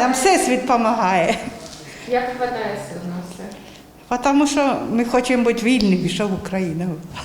нам всесвіт допомагає. Як хватає сил на все? Тому що ми хочемо бути вільними, щоб Україна була.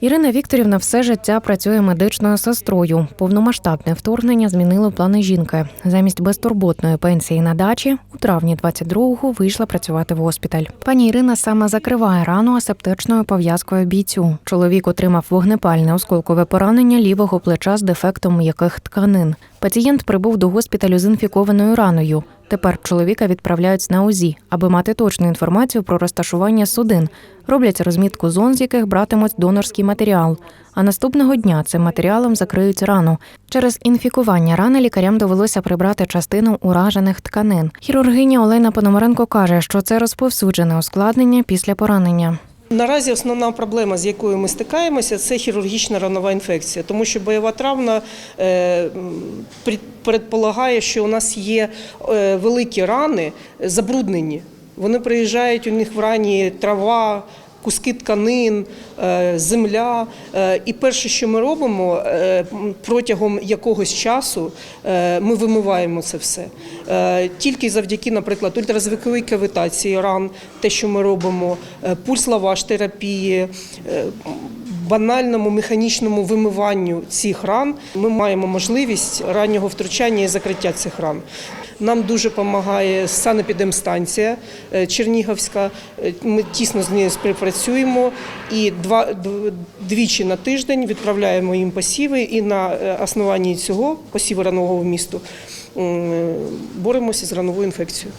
Ірина Вікторівна все життя працює медичною сестрою. Повномасштабне вторгнення змінило плани жінки. Замість безтурботної пенсії на дачі у травні 22-го вийшла працювати в госпіталь. Пані Ірина саме закриває рану асептичною пов'язкою бійцю. Чоловік отримав вогнепальне осколкове поранення лівого плеча з дефектом м'яких тканин. Пацієнт прибув до госпіталю з інфікованою раною. Тепер чоловіка відправляють на УЗІ, аби мати точну інформацію про розташування судин. Роблять розмітку зон, з яких братимуть донорський матеріал. А наступного дня цим матеріалом закриють рану. Через інфікування рани лікарям довелося прибрати частину уражених тканин. Хірургиня Олена Пономаренко каже, що це розповсюджене ускладнення після поранення. Наразі основна проблема, з якою ми стикаємося, це хірургічна ранова інфекція, тому що бойова травма е, предполагає, що у нас є е, великі рани забруднені. Вони приїжджають, у них в рані трава. Куски тканин, е, земля. Е, І перше, що ми робимо е, протягом якогось часу, ми вимиваємо це все. Тільки завдяки, наприклад, ультразвуковій кавітації ран, те, що ми робимо, е, пульс-лаваш терапії, банальному механічному вимиванню цих ран, ми маємо можливість раннього втручання і закриття цих ран. Нам дуже допомагає санепідемстанція е, Чернігівська. Е, Ми тісно з нею співпрацюємо і два двічі на тиждень відправляємо їм посіви, і на е, основанні цього посіву ранового вмісту м, боремося з рановою інфекцією.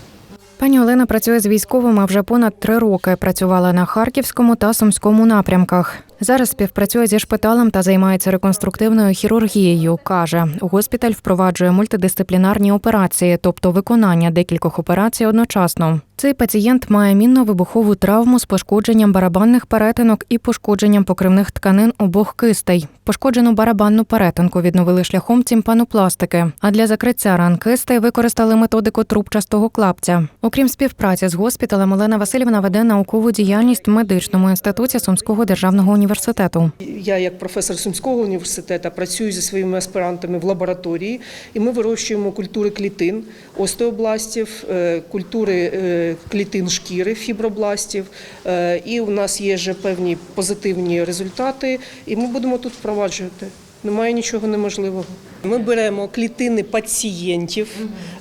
Пані Олена працює з військовими вже понад три роки. Працювала на харківському та сумському напрямках. Зараз співпрацює зі шпиталем та займається реконструктивною хірургією. каже, госпіталь впроваджує мультидисциплінарні операції, тобто виконання декількох операцій одночасно. Цей пацієнт має мінно-вибухову травму з пошкодженням барабанних перетинок і пошкодженням покривних тканин обох кистей. Пошкоджену барабанну перетинку відновили шляхом цімпанопластики. А для закриття ран кистей використали методику трубчастого клапця. Окрім співпраці з госпіталем, Олена Васильівна веде наукову діяльність в медичному інституті Сумського державного університету. Я, як професор Сумського університету, працюю зі своїми аспірантами в лабораторії, і ми вирощуємо культури клітин, остеобластів, е, культури е, клітин шкіри, фібробластів. Е, І у нас є вже певні позитивні результати, і ми будемо тут впроваджувати. Немає нічого неможливого. Ми беремо клітини пацієнтів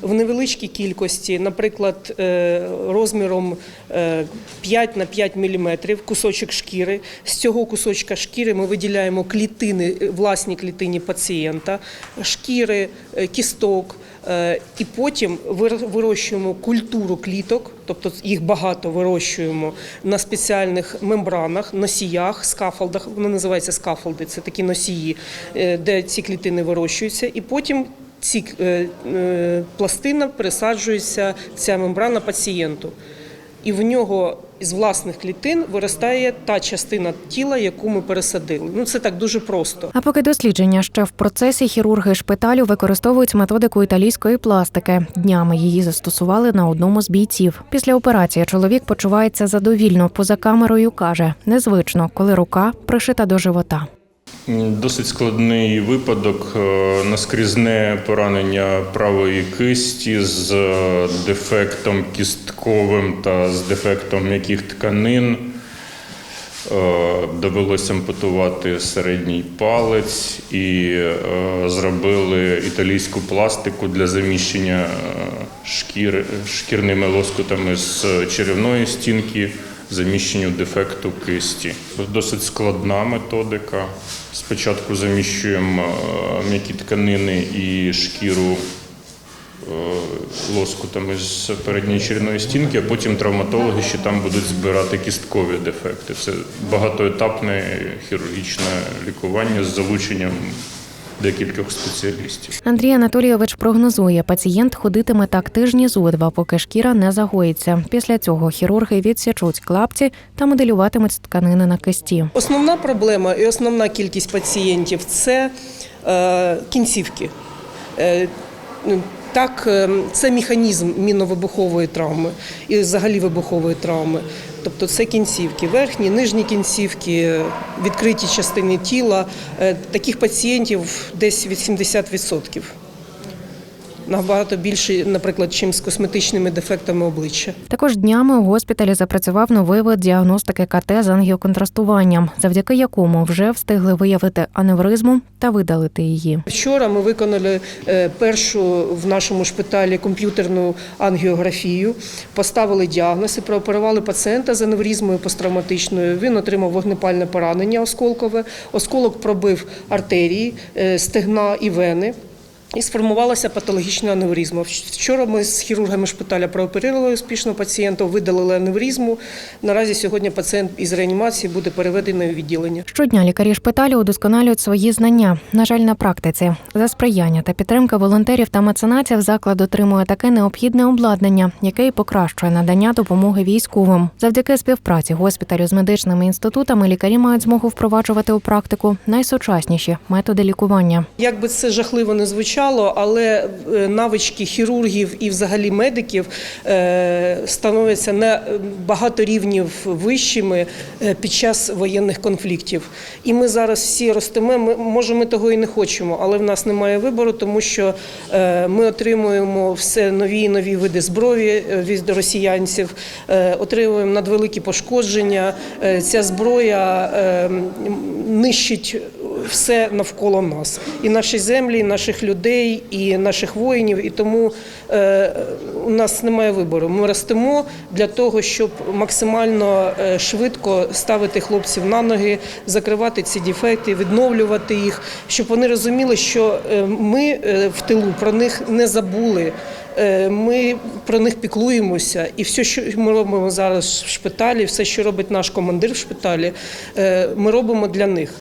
в невеличкій кількості, наприклад, е, розміром е, 5 на 5 мм, кусочок шкіри. З цього кусочка шкіри ми виділяємо клітини, е, власні клітині пацієнта, шкіри, е, кісток. Е, І потім вир- вирощуємо культуру кліток, тобто їх багато вирощуємо на спеціальних мембранах, носіях, скафолдах. Вони називаються скафолди, це такі носії, е, де ці клітини вирощуються, і потім ці е, пластина пересаджується ця мембрана пацієнту. І в нього з власних клітин виростає та частина тіла, яку ми пересадили. Ну це так дуже просто. А поки дослідження ще в процесі, хірурги шпиталю використовують методику італійської пластики. Днями її застосували на одному з бійців. Після операції чоловік почувається задовільно. Поза камерою каже, незвично, коли рука пришита до живота. Досить складний випадок, е, наскрізне поранення правої кисті з е, дефектом кістковим та з дефектом м'яких тканин. Е, Довелося ампутувати середній палець і зробили італійську пластику для заміщення шкір, шкірними лоскутами з черевної стінки, заміщенню дефекту кисті. Досить складна методика. Спочатку заміщуємо е, м'які тканини і шкіру е, лоскутами з передньої черевної стінки, а потім травматологи ще там будуть збирати кісткові дефекти. Це багатоетапне хірургічне лікування з залученням декількох спеціалістів. Андрій Анатолійович прогнозує, пацієнт ходитиме так тижні зо два, поки шкіра не загоїться. Після цього хірурги відсічуть клапці та моделюватимуть тканини на кисті. Основна проблема і основна кількість пацієнтів це е, кінцівки. Так, е, це механізм мінно-вибухової травми і взагалі вибухової травми. Тобто це кінцівки, верхні, нижні кінцівки, відкриті частини тіла. Е, Таких пацієнтів десь від 70%. Набагато більше, наприклад, чим з косметичними дефектами обличчя. Також днями у госпіталі запрацював новий вид діагностики КТ з ангіоконтрастуванням, завдяки якому вже встигли виявити аневризму та видалити її. Вчора ми виконали е, першу в нашому шпиталі комп'ютерну ангіографію, поставили діагноз і прооперували пацієнта з аневризмою посттравматичною. Він отримав вогнепальне поранення осколкове. Осколок пробив артерії, е, стегна і вени. І сформувалася патологічна аневризма. Вчора ми з хірургами шпиталя прооперували успішно пацієнта, видалили аневризму. Наразі сьогодні пацієнт із реанімації буде переведений у відділення. Щодня лікарі шпиталю удосконалюють свої знання. На жаль, на практиці за сприяння та підтримки волонтерів та меценатів заклад отримує таке необхідне обладнання, яке й покращує надання допомоги військовим. Завдяки співпраці госпіталю з медичними інститутами лікарі мають змогу впроваджувати у практику найсучасніші методи лікування. Як би це жахливо не звучало, але е, навички хірургів і взагалі медиків е, становляться на багато рівнів вищими е, під час воєнних конфліктів. І ми зараз всі ростемо. Ми може, ми того і не хочемо, але в нас немає вибору, тому що е, ми отримуємо все нові і нові види зброї е, від росіянців, е, отримуємо надвеликі пошкодження. Е, Ця зброя е, нищить все навколо нас, і наші землі, і наших людей, і наших воїнів. І тому е, у нас немає вибору. Ми ростемо для того, щоб максимально е, швидко ставити хлопців на ноги, закривати ці дефекти, відновлювати їх, щоб вони розуміли, що е, ми в тилу про них не забули. Ми про них піклуємося, і все, що ми робимо зараз в шпиталі, все, що робить наш командир в шпиталі, ми робимо для них.